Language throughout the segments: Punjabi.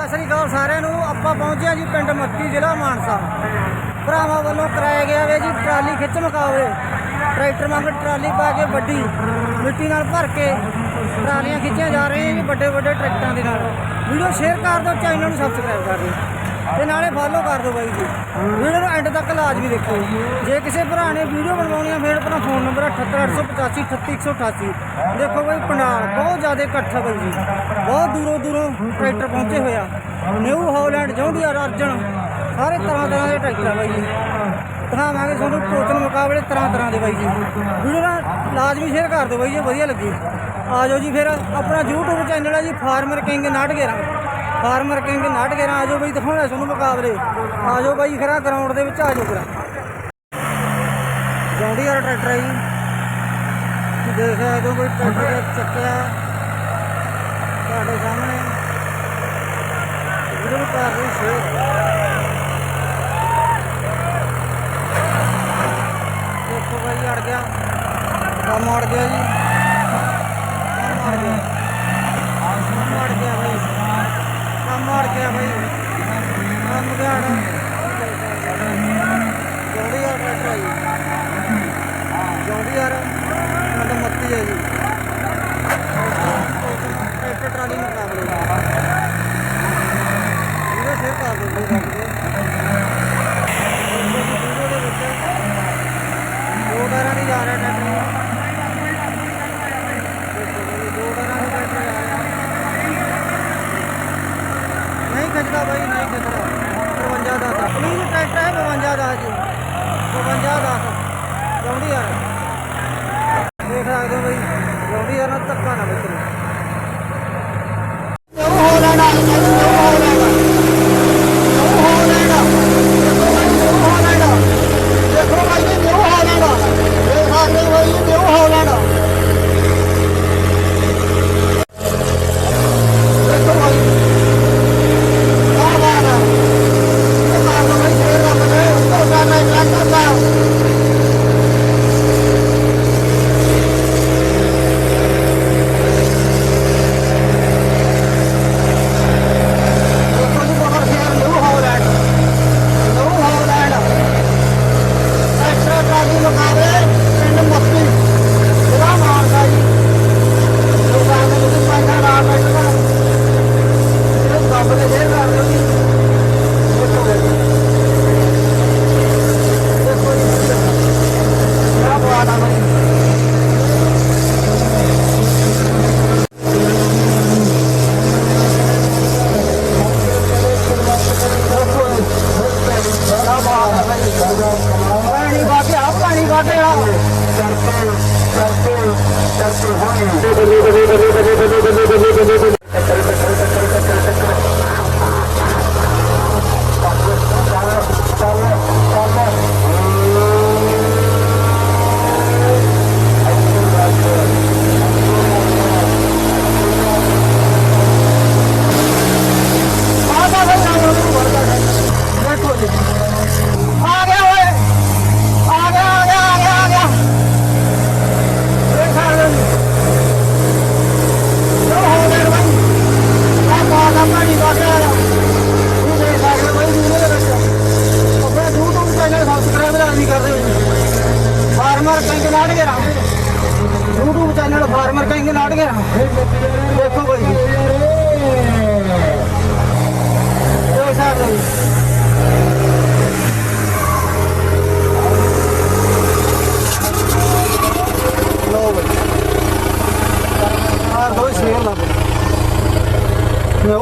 ਸਤਿ ਸ੍ਰੀ ਅਕਾਲ ਸਾਰਿਆਂ ਨੂੰ, ਆਪਾਂ ਪਹੁੰਚਿਆ ਜੀ ਪਿੰਡ ਮੱਤੀ ਜ਼ਿਲ੍ਹਾ ਮਾਨਸਾ। ਭਰਾਵਾਂ ਵੱਲੋਂ ਕਰਾਇਆ ਗਿਆ ਵੇ ਜੀ ਟਰਾਲੀ ਖਿੱਚ ਮੁਕਾਬਲੇ ਟਰੈਕਟਰ ਵਾਂਗ ਟਰਾਲੀ ਪਾ ਕੇ ਵੱਡੀ ਮਿੱਟੀ ਨਾਲ ਭਰ ਕੇ ਟਰਾਲੀਆਂ ਖਿੱਚੀਆਂ ਜਾ ਰਹੀਆਂ ਜੀ ਵੱਡੇ ਵੱਡੇ ਟਰੈਕਟਰਾਂ ਦੇ ਨਾਲ। ਵੀਡੀਓ ਸ਼ੇਅਰ ਕਰ ਦਿਓ ਚੈਨਲ ਨੂੰ ਸਬਸਕ੍ਰਾਈਬ ਕਰ ਦਿਓ। ਤੇ ਨਾਲੇ ਫਾਲੋ ਕਰ ਦਿਓ ਬਾਈ ਜੀ। ਵੀਡੀਓ ਨੂੰ ਐਂਡ ਤੱਕ ਲਾਜ਼ਮੀ ਦੇਖੋ। ਜੇ ਕਿਸੇ ਭਰਾ ਨੇ ਵੀਡੀਓ ਬਣਵਾਉਣੀ ਆ, ਫਿਰ ਆਪਣਾ ਫੋਨ ਨੰਬਰ 78885 38188 ਦੇਖੋ ਬਾਈ, ਪੰਡਾਲ ਬਹੁਤ ਜ਼ਿਆਦਾ ਇਕੱਠ ਹੈ ਬਾਈ ਜੀ। ਬਹੁਤ ਦੂਰੋਂ ਦੂਰੋਂ ਟਰੈਕਟਰ ਪਹੁੰਚੇ ਹੋਇਆ ਨਿਊ ਹਾਲੈਂਡ ਜੌਂਡੀਆਰ ਅਰਜਨ, ਸਾਰੇ ਤਰ੍ਹਾਂ ਤਰ੍ਹਾਂ ਦੇ ਟਰੈਕਟਰ ਆ ਬਾਈ ਜੀ। ਦਿਖਾਵਾਂਗੇ ਤੁਹਾਨੂੰ ਟੋਚਨ ਮੁਕਾਬਲੇ ਤਰ੍ਹਾਂ ਤਰ੍ਹਾਂ ਦੇ ਬਾਈ ਜੀ। ਵੀਡੀਓ ਨਾਲ ਲਾਜ਼ਮੀ ਸ਼ੇਅਰ ਕਰ ਦਿਓ ਬਾਈ ਜੀ, ਵਧੀਆ ਲੱਗੀ। ਆ ਜਾਓ ਜੀ ਫਿਰ ਆਪਣਾ YouTube ਚੈਨਲ ਹੈ ਜੀ, ਫਾਰਮਰ ਕਿੰਗ 911 ਫਾਰਮਰ ਕਿੰਗ 911 ਆ ਜਾਓ ਬਾਈ ਦਿਖਾਉਣਾ ਤੁਹਾਨੂੰ ਮੁਕਾਬਲੇ। ਆ ਜਾਓ ਬਾਈ ਖਰਾ ਗਰਾਊਂਡ ਦੇ ਵਿੱਚ ਆ ਜਾਓ ਖਰਾ ਜੌਂਡੀ ਟਰੈਕਟਰ ਹੈ ਜੀ। ਦੇਖ ਸਕਦੇ ਕੋਈ ਟਰੈਕਟਰ ਚੱਕਿਆ। ਤੁਹਾਡੇ ਸਾਹਮਣੇ। ਵੀਡੀਓ ਕਰ ਰਹੀ ਸ਼ੇਅਰ ਦੇਖੋ ਬਾਈ, ਅੜ ਗਿਆ। ਕੰਮ ਅੜ ਗਿਆ ਜੀ। ਕੰਮ ਅੜ ਗਿਆ। ਕੰਮ ਅੜ ਗਿਆ ਬਾਈ। ਕੰਮ ਅੜ ਗਿਆ ਬਾਈ ਕੰਮ ਗਿਆ ਜੋੜੀ ਯਾਰ ਟਰੈਕਟਰ ਹੈ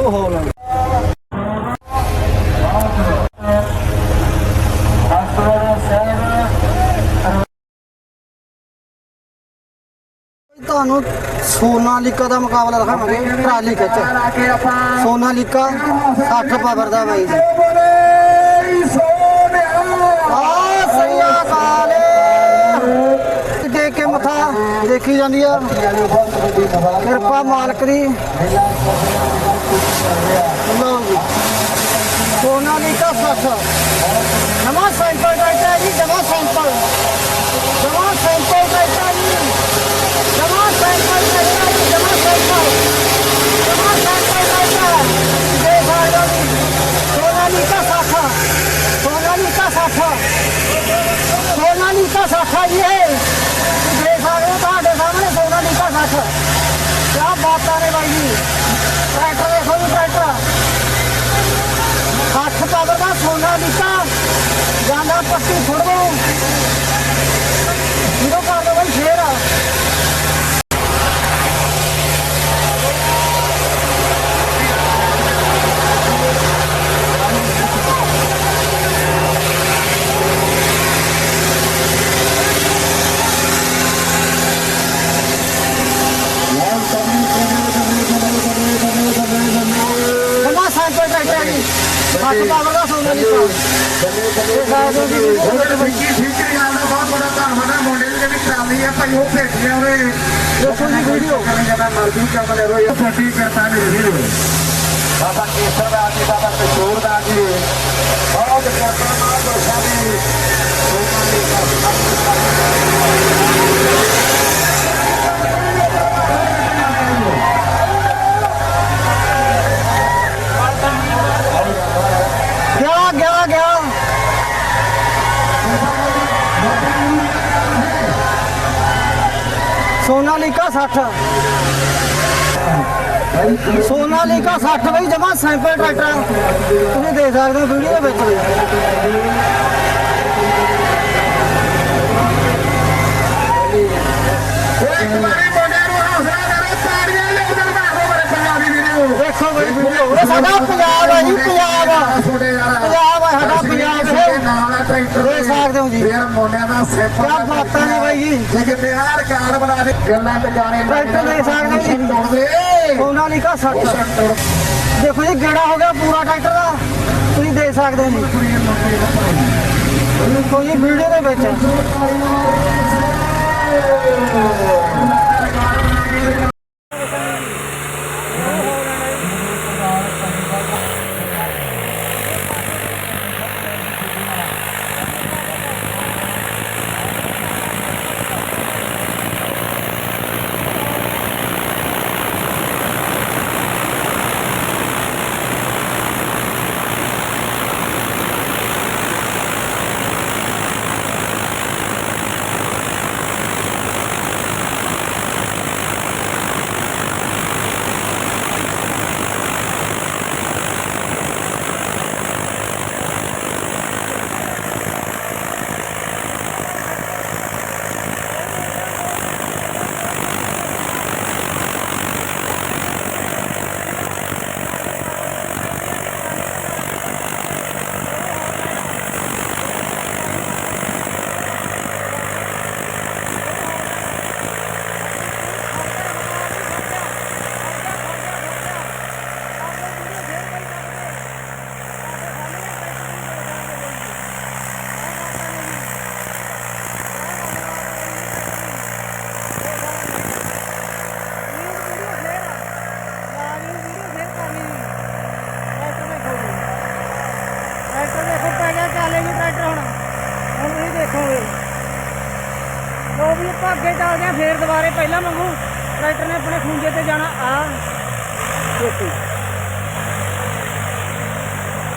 ਹੋ ਲੈ ਤੁਹਾਨੂੰ ਸੋਨਾਲੀਕਾ ਦਾ ਮੁਕਾਬਲਾ ਦਿਖਾਵਾਂਗੇ ਟਰਾਲੀ ਖਿੱਚ ਸੋਨਾਲੀਕਾ 60 ਪਾਵਰ ਦਾ ਬਾਈ ਜੀ। ਸਹੀ ਅਕਾਲ ਕੇ ਮੱਥਾ ਦੇਖੀ ਜਾਂਦੀ ਆ। ਕਿਰਪਾ ਮਾਲਕ ਦੀ। ਸੋਨਾਲੀਕਾ ਸੱਸ ਨਵਾਂ ਸੈਂਪਲ ਡਾਟਾ ਜੀ ਨਵਾਂ ਸੈਂਪਲ ਨਵਾਂ ਸੈਂਪਲ ਡਾਟਾ ਜੀ ਨਵਾਂ ਸੈਂਪਲ ਡਾਟਾ ਜੀ ਨਵਾਂ ਸੈਂਪਲ ਨਵਾਂ ਸੈਂਪਲ ਡਾਟਾ ਦੇਖ ਆ ਲੋ ਜੀ ਸੋਨਾਲੀਕਾ ਸੱਸ ਸੋਨਾਲੀਕਾ ਸੱਸ ਸੋਨਾਲੀਕਾ ਸੱਸ ਜੀ ਹੈ ਦੇਖ ਆ ਰਹੇ ਤੁਹਾਡੇ ਸਾਹਮਣੇ ਸੋਨਾਲੀਕਾ ਸੱਸ ਕੀ ਬਾਤਾਂ ਨੇ ਬਾਈ ਜੀ ਟਰੈਕਟਰ ਹੱਥ ਪਾਵਰ ਦਾ ਸੋਨਾ ਦਿੱਤਾ ਜਾਂਦਾ ਪੱਤੀ ਫੜਵੋ 60 ਸੋਨਾਲੀਕਾ 60 ਬਈ, ਜਮਾ ਸੈਂਪਲ ਟਰੈਕਟਰ ਤੁਸੀਂ ਦੇਖ ਸਕਦੇ ਹੋ ਵੀਡੀਓ ਦੇ ਵਿੱਚ। ਦੇਖੋ ਬਈ ਵੀਡੀਓ ਸਾਡਾ ਪੰਜਾਬ ਆ ਜੀ, ਪੰਜਾਬ। ਛੋਟੇ ਪੰਜਾਬ ਹੈ ਸਾਡਾ ਮੁੰਡਿਆਂ ਦਾ ਸਿਫਾ ਕਿਆ ਬਾਤਾਂ ਨੇ ਬਾਈ ਜੀ ਜੇ ਕਿ ਬਿਹਾਰ ਕਾਰ ਬਣਾ ਦੇ। ਗੱਲਾਂ ਤੇ ਜਾਣੇ ਟਰੈਕਟਰ ਦੇਖ ਸਕਦੇ ਜੀ। ਜੀ ਸੋਨਾਲੀਕਾ 60 ਦੇਖੋ ਜੀ ਗੇੜਾ ਹੋ ਗਿਆ ਪੂਰਾ ਟਰੈਕਟਰ ਦਾ। ਤੁਸੀਂ ਦੇਖ ਸਕਦੇ ਹੋ ਜੀ। ਜੀ ਵੀਡੀਓ ਦੇ ਵਿੱਚ ਟਰੈਕਟਰ ਦੇਖੋ ਪੈ ਗਿਆ ਚਾਲੇ ਵੀ ਟਰੈਕਟਰ ਹੁਣ ਹੁਣ ਤੁਸੀਂ ਦੇਖੋਗੇ ਲੋ ਵੀ ਆਪਾਂ ਅੱਗੇ ਚੱਲਦੇ ਹਾਂ ਫੇਰ ਦੁਬਾਰੇ ਪਹਿਲਾਂ ਮੰਗੂ ਟਰੈਕਟਰ ਨੇ ਆਪਣੇ ਖੂੰਜੇ ਤੇ ਜਾਣਾ ਆ। ਦੇਖੋ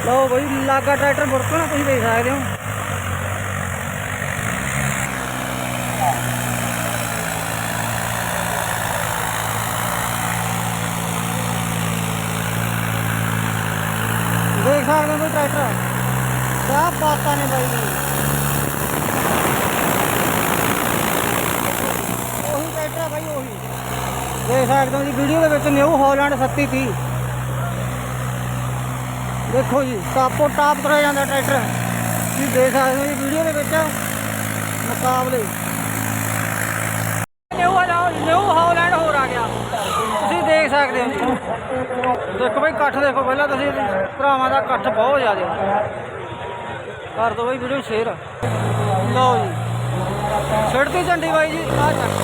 ਲੋ ਬਈ, ਲਾਗਾ ਟਰੈਕਟਰ ਮੁੜਕਣਾ ਤੁਸੀਂ ਦੇਖ ਸਕਦੇ ਹੋ। ਦੇਖ ਸਕਦੇ ਹੋ ਕੋਈ ਟਰੈਕਟਰ। ਕਿਆ ਬਾਤਾਂ ਨੇ ਬਾਈ। ਜੀ ਉਹੀ ਟਰੈਕਟਰ ਆ ਬਾਈ ਉਹੀ ਦੇਖ ਸਕਦੇ ਹੋ ਜੀ, ਵੀਡੀਓ ਦੇ ਵਿੱਚ ਨਿਊ ਹਾਲੈਂਡ 3730 ਦੇਖੋ ਜੀ, ਟਾਪੋ ਟਾਪ ਤੁਰਿਆ ਜਾਂਦਾ ਟਰੈਕਟਰ। ਤੁਸੀਂ ਦੇਖ ਸਕਦੇ ਹੋ ਜੀ, ਵੀਡੀਓ ਦੇ ਵਿੱਚ ਮੁਕਾਬਲੇ। ਨਿਊ ਹਾਲੈਂਡ ਨਿਊ ਹਾਲੈਂਡ ਹੋਰ ਆ ਗਿਆ। ਤੁਸੀਂ ਦੇਖ ਸਕਦੇ ਹੋ ਜੀ। ਦੇਖੋ ਬਈ, ਇਕੱਠ ਦੇਖੋ, ਪਹਿਲਾਂ ਤੁਸੀਂ ਭਰਾਵਾਂ ਦਾ ਇਕੱਠ ਬਹੁਤ ਜ਼ਿਆਦਾ। ਕਰ ਦੋ ਬਈ, ਵੀਡੀਓ ਸ਼ੇਅਰ। ਲਓ ਜੀ। ਛਿੜਤੀ ਝੰਡੀ ਬਾਈ ਜੀ ਆ ਚੱਕ।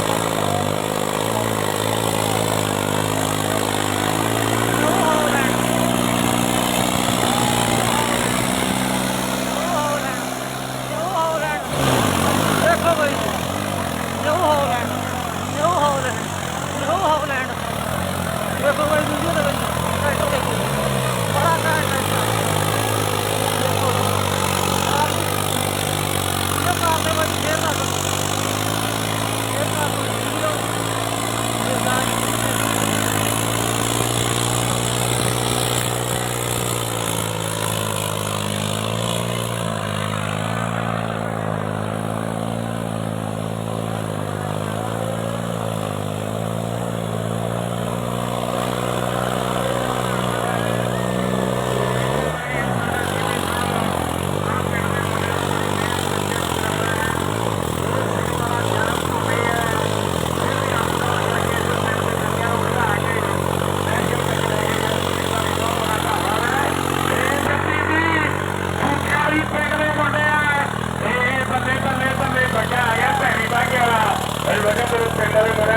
Salam, salam.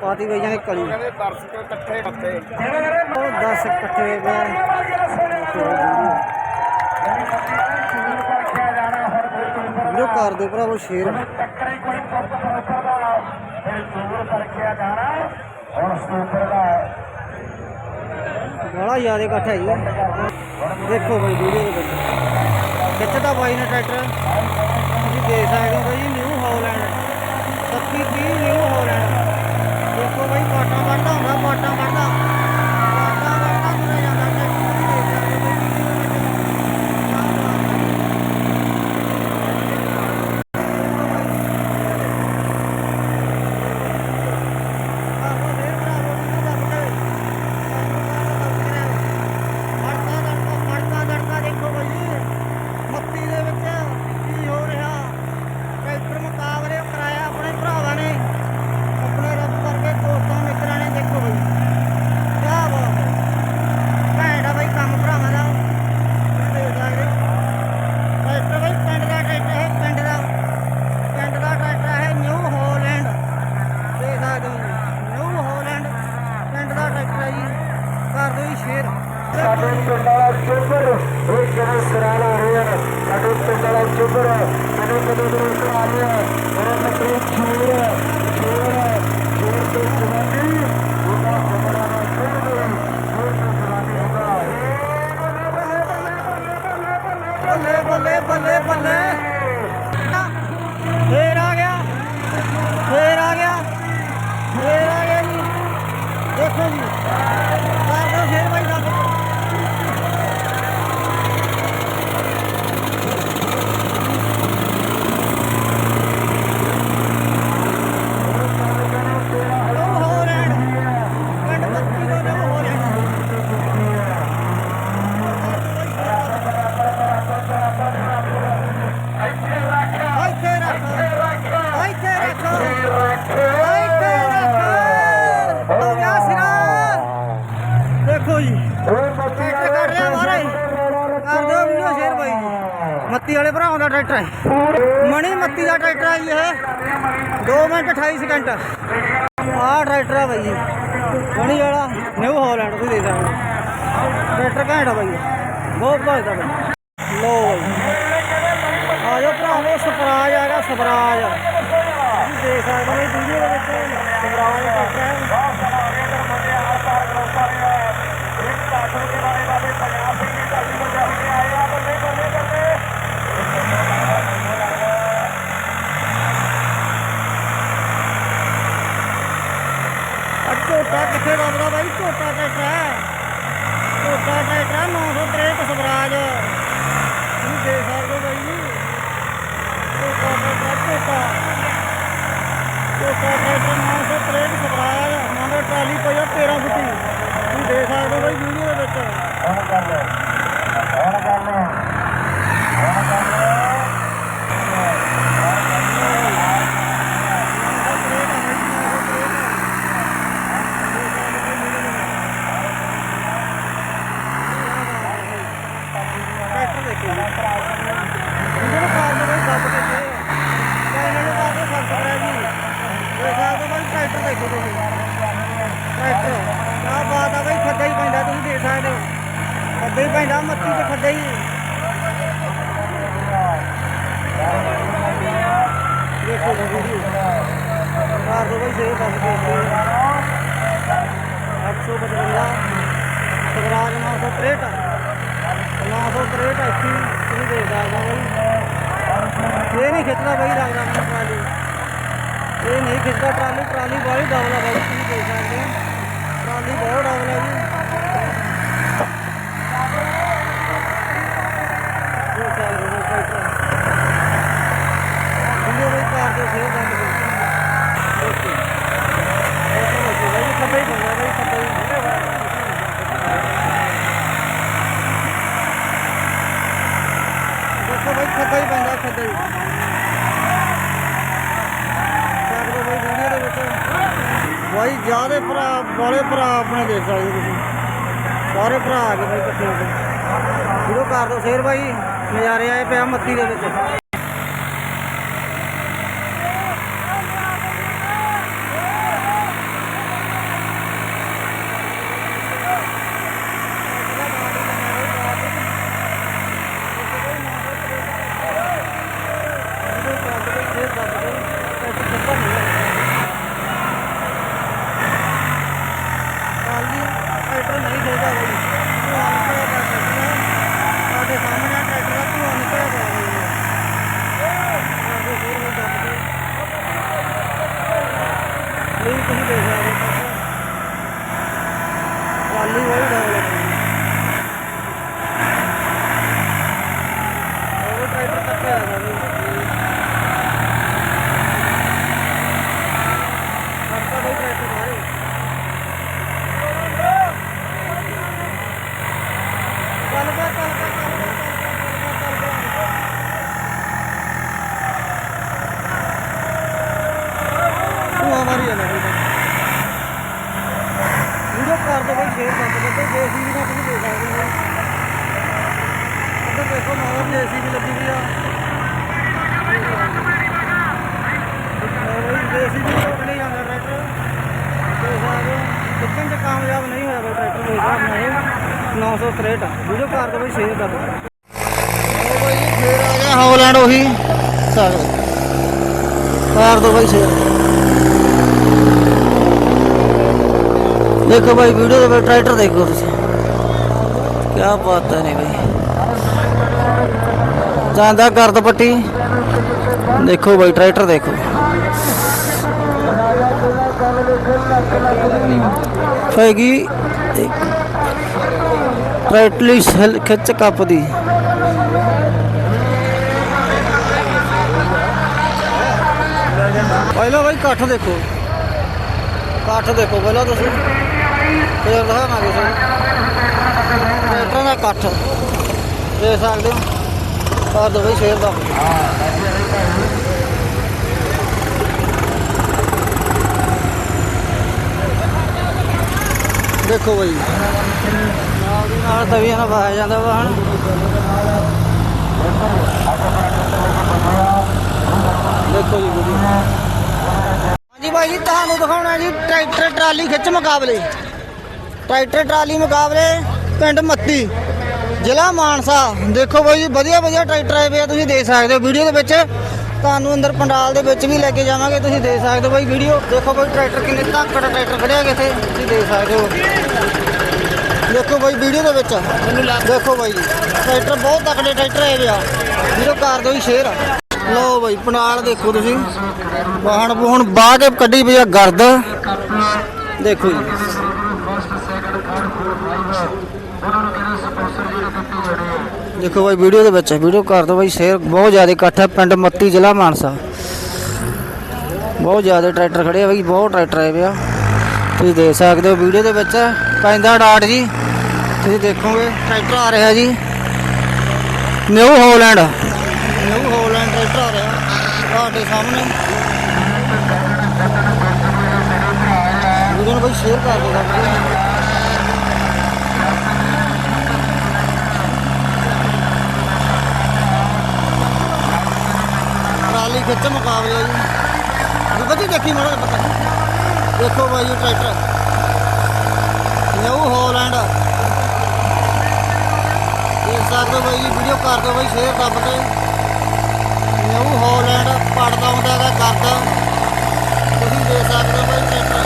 ਪਾਤੀ ਬਈਆਂ ਨੇ ਕਲੀ। ਕਹਿੰਦੇ ਦਰਸ਼ਕ ਇਕੱਠੇ ਇਕੱਠੇ ਉਹ 10 ਇਕੱਠੇ ਹੋਏ ਵੀਡੀਓ ਕਰ ਦਿਓ ਭਰਾਵੋ ਸ਼ੇਅਰ ਬੜਾ ਜ਼ਿਆਦਾ ਇਕੱਠ ਹੈ ਜੀ। ਦੇਖੋ ਬਈ, ਵੀਡੀਓ ਦੇ ਵਿੱਚ। ਖਿੱਚਦਾ ਬਾਈ ਨੇ ਟਰੈਕਟਰ। ਤੁਸੀਂ ਦੇਖ ਸਕਦੇ ਹੋ ਜੀ New Holland C D new हो रहा है देखो भाई बॉटम बॉटम है बॉटम बॉटम ਚੁੱਪਰ ਵਾਲਾ ਚੁੱਬਰ ਉਹ ਕਿਵੇਂ ਸਰਾਲਾ ਹੋਇਆ? ਸਾਡੇ ਪਿੰਡ ਵਾਲਾ ਚੁੱਬਰ ਕਦੇ ਕਦੇ ਦੇ ਕਰਾ ਲਿਆ ਮੇਰੇ ਨਕਲੀ ਛੂਰ ਟਰੈਕਟਰ ਹੈ। ਮਣੀ ਮੱਤੀ ਦਾ ਟਰੈਕਟਰ ਹੈ ਜੀ ਇਹ। 2 ਮਿੰਟ 28 ਸਕਿੰਟ। ਆਹ ਟਰੈਕਟਰ ਹੈ ਬਾਈ ਜੀ। ਮਣੀ ਵਾਲਾ, ਨਿਊ ਹਾਲੈਂਡ ਤੁਸੀਂ ਦੇਖ ਸਕਦੇ ਟਰੈਕਟਰ ਘੈਂਟ ਆ ਬਾਈ ਬਹੁਤ ਭਾਜਦਾ ਬਾਈ। ਲੋ ਬਾਈ ਆ ਜਾਓ ਭਰਾਵੋ ਸਵਰਾਜ ਆ ਗਿਆ ਦੇਖ ਸਕਦੇ ਹੋ ਵੀਡੀਓ ਦੇ ਵਿੱਚ ਸਵਰਾਜ ਟਰੈਕਟਰ ਹੈ ਆ ਝੋਟਾ ਕਿੱਥੇ ਦੱਬਦਾ ਬਾਈ ਝੋਟਾ ਟਰੈਕਟਰ ਹੈ। ਝੋਟਾ ਟਰੈਕਟਰ 963 ਸਵਰਾਜ। ਤੁਸੀਂ ਦੇਖ ਸਕਦੇ ਬਾਈ ਜੀ। ਝੋਟਾ। ਟਰੈਕਟਰ ਝੋਟਾ ਝੋਟਾ ਟਰੈਕਟਰ 963 ਸਵਰਾਜ। ਮਗਰ ਟਰਾਲੀ ਪਈ ਆ 13 ਫੁੱਟੀ। ਤੁਸੀਂ ਦੇਖ ਸਕਦੇ ਬਾਈ ਵੀਡੀਓ ਦੇ ਵਿੱਚ। ਹੁਣ ਕਰ ਲੈ। ਹੁਣ ਕਰ ਲੈ ਹੁਣ ਕਰ ਲੈ ਟਰੈਕਟਰ ਦੇਖੋ ਜੀ ਇਹਨਾਂ ਨੂੰ ਕਾਰ ਦੇ ਵਿੱਚ ਦੱਬ ਕੇ ਤੇ ਚੈਨਲ ਨੂੰ ਪਾ ਕੇ ਸਬਸਕ੍ਰਾਈਬ ਜੀ ਦੇਖ ਸਕਦੇ ਹੋ ਬਾਈ ਟਰੈਕਟਰ ਦੇਖੋ ਤੁਸੀਂ ਟਰੈਕਟਰ ਆਹ ਬਾਤ ਆ ਬਾਈ ਖੱਦਾ ਹੀ ਪੈਂਦਾ ਤੁਸੀਂ ਦੇਖ ਸਕਦੇ ਹੋ ਖੱਦਾ ਹੀ ਪੈਂਦਾ ਮੱਤੀ ਤੇ ਖੱਦਾ ਹੀ ਦੇਖੋ ਜੀ ਵੀਡੀਓ ਮਾਰ ਦੋ ਬਾਈ ਦੇ ਦੱਬ ਕੇ 855 ਸਵਰਾਜ 963 963 ਅੱਸੀ ਤੁਸੀਂ ਦੇਖ ਸਕਦੇ ਬਾਈ। ਇਹ ਨਹੀਂ ਖਿੱਚਦਾ ਬਾਈ ਲੱਗਦਾ ਮੈਨੂੰ ਟਰਾਲੀ। ਇਹ ਨਹੀਂ ਖਿੱਚਦਾ ਟਰਾਲੀ ਟਰਾਲੀ ਬਾਹਲੀ ਡਬਲ ਆ ਬਾਈ, ਤੁਸੀਂ ਦੇਖ ਸਕਦੇ ਹੋ। ਟਰਾਲੀ ਬਹੁਤ ਡਬਲ ਹੈ ਜੀ। ਇਹ ਚੱਲ ਰਿਹਾ ਟਰੈਕਟਰ ਵੀਡੀਓ ਖੱਦਾ ਜੀ ਸਕਦੇ ਬਈ ਵੀਡੀਓ ਦੇ ਵਿੱਚ। ਬਾਈ ਜਿਆਦੇ ਭਰਾ ਬੜੇ ਭਰਾ ਆਪਣੇ ਦੇਖ ਸਕਦੇ ਤੁਸੀਂ। ਸਾਰੇ ਭਰਾ ਆ ਗਏ ਬਾਈ ਇਕੱਠੇ ਹੋ ਕੇ। ਵੀਡੀਓ ਕਰ ਦੋ ਸ਼ੇਰ ਬਾਈ। ਨਜ਼ਾਰੇ ਆਏ ਪਿਆ ਮੱਤੀ ਦੇ ਵਿੱਚ ਕਾਲੀ ਟਰੈਕਟਰ ਨਹੀਂ ਖੇਦਾ ਬਈ ਧੂੰਆਂ ਨਿਕਲਿਆ ਪਿਆ ਟਰੈਕਟਰ ਦਾ। ਸਾਡੇ ਸਾਹਮਣੇ ਟਰੈਕਟਰ ਦਾ ਧੂੰਆਂ ਨਿਕਲਿਆ ਪਿਆ ਬਈ ਸਾਡੇ ਹੋਰ ਵੀ ਦੱਬ ਕੇ ਨਹੀਂ ਤੁਸੀਂ ਦੇਖ ਸਕਦੇ ਹੋ ਕਾਲੀ ਵਾਲੀ ਡਾਲ ਲੱਗੀ ਉਹ ਟਰੈਕਟਰ ਕੱਟਿਆ ਆ ਬਈ ਕੱਟਾ ਬਈ ਟਰੈਕਟਰ ਸਾਰੇ ਚੱਲ ਪਿਆ ਚੱਲ ਪਿਆ ਚੱਲ ਪਿਆ ਚੱਲ ਪਿਆ ਚੱਲ ਪਿਆ ਧੂਆਂ ਮਾਰੀ ਜਾਂਦਾ ਬਈ ਵੀਡੀਓ ਕਰ ਦੋ ਬਈ ਸ਼ੇਅਰ ਕਰ ਦੋ ਬਈ ਜੇਸੀਬੀ ਦਾ ਤੁਸੀਂ ਦੇਖ ਸਕਦੇ ਹੋ ਇੱਧਰ ਦੇਖੋ ਮਗਰ ਜੇਸੀਬੀ ਲੱਗੀ ਹੋਈ ਆ। ਜੇਸੀਬੀ ਤੋਂ ਨਹੀਂ ਜਾਂਦਾ ਟਰੈਕਟਰ ਦੇਖ ਸਕਦੇ ਹੋ ਕਿੱਥੇ ਕਾਮਯਾਬ ਨਹੀਂ ਹੋਇਆ ਬਈ ਟਰੈਕਟਰ ਦੇ ਹਿਸਾਬ ਨਾਲ 963 ਵੀਡੀਓ ਕਰ ਦੋ ਬਈ ਸ਼ੇਅਰ ਕਰ ਦੋ ਉਹ ਬਈ ਫੇਰ ਆ ਗਿਆ ਹੌਲੈਂਡ ਉਹੀ। ਸਾਗ ਕਰ ਦੋ ਬਈ ਸ਼ੇਅਰ ਦੇਖੋ ਭਾਈ ਵੀਡੀਓ ਦੇ ਵਿੱਚ ਟਰੈਕਟਰ ਦੇਖੋ ਤੁਸੀਂ। ਕੀ ਪਤਾ ਨਹੀਂ ਭਾਈ ਜਾਂਦਾ ਗਰਦ ਪੱਟੀ। ਦੇਖੋ ਭਾਈ ਟਰੈਕਟਰ ਦੇਖੋ। ਹੈਗੀ ਇੱਕ ਟਰੈਕਟਰ ਸੈਲ ਖਿੱਚ ਕੱਪ ਦੀ। ਪਹਿਲਾਂ ਭਾਈ ਇਕੱਠ ਦੇਖੋ। ਇਕੱਠ ਦੇਖੋ ਪਹਿਲਾਂ ਤੁਸੀਂ। ਫੇਰ ਦਿਖਾਵਾਂਗੇ ਸਹੀ ਟਰੈਕਟਰਾਂ ਦਾ ਇਕੱਠ। ਦੇਖ ਸਕਦੇ ਹੋ। ਕਰ ਦੋ ਬਈ ਸ਼ੇਰ ਦਾ। ਦੇਖੋ ਬਈ। ਨਾਲ ਦੀ ਨਾਲ ਤਵੀਆਂ ਨਾਲ ਵਹਾਇਆ ਜਾਂਦਾ ਵਾਹਣ ਦੇਖੋ ਜੀ ਵੀਡੀਓ ਹਾਂਜੀ ਭਾਈ ਜੀ, ਤੁਹਾਨੂੰ ਦਿਖਾਉਣਾ ਜੀ, ਟਰੈਕਟਰ ਟਰਾਲੀ ਖਿੱਚ ਮੁਕਾਬਲੇ। ਟਰੈਕਟਰ ਟਰਾਲੀ ਮੁਕਾਬਲੇ ਪਿੰਡ ਮੱਤੀ। ਜ਼ਿਲ੍ਹਾ ਮਾਨਸਾ। ਦੇਖੋ ਬਾਈ ਜੀ, ਵਧੀਆ ਵਧੀਆ ਟਰੈਕਟਰ ਆਏ ਪਏ ਆ, ਤੁਸੀਂ ਦੇਖ ਸਕਦੇ ਹੋ ਵੀਡੀਓ ਦੇ ਵਿੱਚ। ਤੁਹਾਨੂੰ ਅੰਦਰ ਪੰਡਾਲ ਦੇ ਵਿੱਚ ਵੀ ਲੈ ਕੇ ਜਾਵਾਂਗੇ, ਤੁਸੀਂ ਦੇਖ ਸਕਦੇ ਹੋ ਬਾਈ ਵੀਡੀਓ। ਦੇਖੋ ਬਾਈ, ਟਰੈਕਟਰ ਕਿੰਨੇ ਧਾਕੜ ਟਰੈਕਟਰ ਖੜਿਆ ਹੈਗੇ ਤੁਸੀਂ ਦੇਖ ਸਕਦੇ ਹੋ। ਦੇਖੋ ਬਾਈ, ਵੀਡੀਓ ਦੇ ਵਿੱਚ। ਦੇਖੋ ਬਾਈ ਜੀ, ਟਰੈਕਟਰ ਬਹੁਤ ਤਕੜੇ ਟਰੈਕਟਰ ਆਏ ਪਏ ਆ। ਵੀਡੀਓ ਕਰ ਦਿਓ ਜੀ ਸ਼ੇਅਰ। ਲਓ ਬਾਈ, ਪੰਡਾਲ ਦੇਖੋ ਤੁਸੀਂ। ਵਾਹਣ ਬੂਹਣ ਬਾਹ ਕੇ ਕੱਢੀ ਪਈ ਆ, ਗਰਦ। ਦੇਖੋ ਜੀ। ਦੇਖੋ ਬਾਈ, ਵੀਡੀਓ ਦੇ ਵਿੱਚ, ਵੀਡੀਓ ਕਰ ਦਿਓ ਬਾਈ ਸ਼ੇਅਰ ਬਹੁਤ ਜ਼ਿਆਦਾ ਇਕੱਠ ਹੈ, ਪਿੰਡ ਮੱਤੀ ਜ਼ਿਲ੍ਹਾ ਮਾਨਸਾ। ਬਹੁਤ ਜ਼ਿਆਦਾ ਟਰੈਕਟਰ ਖੜੇ ਆ ਬਾਈ, ਬਹੁਤ ਟਰੈਕਟਰ ਆਏ ਪਿਆ ਤੁਸੀਂ ਦੇਖ ਸਕਦੇ ਹੋ ਵੀਡੀਓ ਦੇ ਵਿੱਚ, ਪੈਂਦਾ ਡਾਟ ਜੀ। ਤੁਸੀਂ ਦੇਖੋਗੇ, ਟਰੈਕਟਰ ਆ ਰਿਹਾ ਜੀ। New Holland. New Holland tractor ਆ ਰਿਹਾ, ਤੁਹਾਡੇ ਸਾਹਮਣੇ। ਵੀਡੀਓ ਨੂੰ ਬਾਈ ਸ਼ੇਅਰ ਕਰ ਦਿਓ। ਵਿੱਚ ਮੁਕਾਬਲਾ ਜੀ। ਬੱਤੀ ਦੇਖੀ ਮਾੜਾ ਜਿਹਾ ਪਤਾ ਦੇਖੋ ਬਾਈ ਇਹ ਟਰੈਕਟਰ ਨਿਊ ਹੋਲੈਂਡ ਦੇਖ ਸਕਦੇ ਬਾਈ ਜੀ ਵੀਡੀਓ ਕਰ ਦਿਓ ਬਾਈ ਸ਼ੇਅਰ ਦੱਬ ਕੇ ਨਿਊ ਹੋਲੈਂਡ ਪੜਦਾ ਆਉਂਦਾ ਦਾ ਕਰਦਾ। ਤੁਸੀਂ ਦੇਖ ਸਕਦੇ ਹੋ ਬਾਈ ਟਰੈਕਟਰ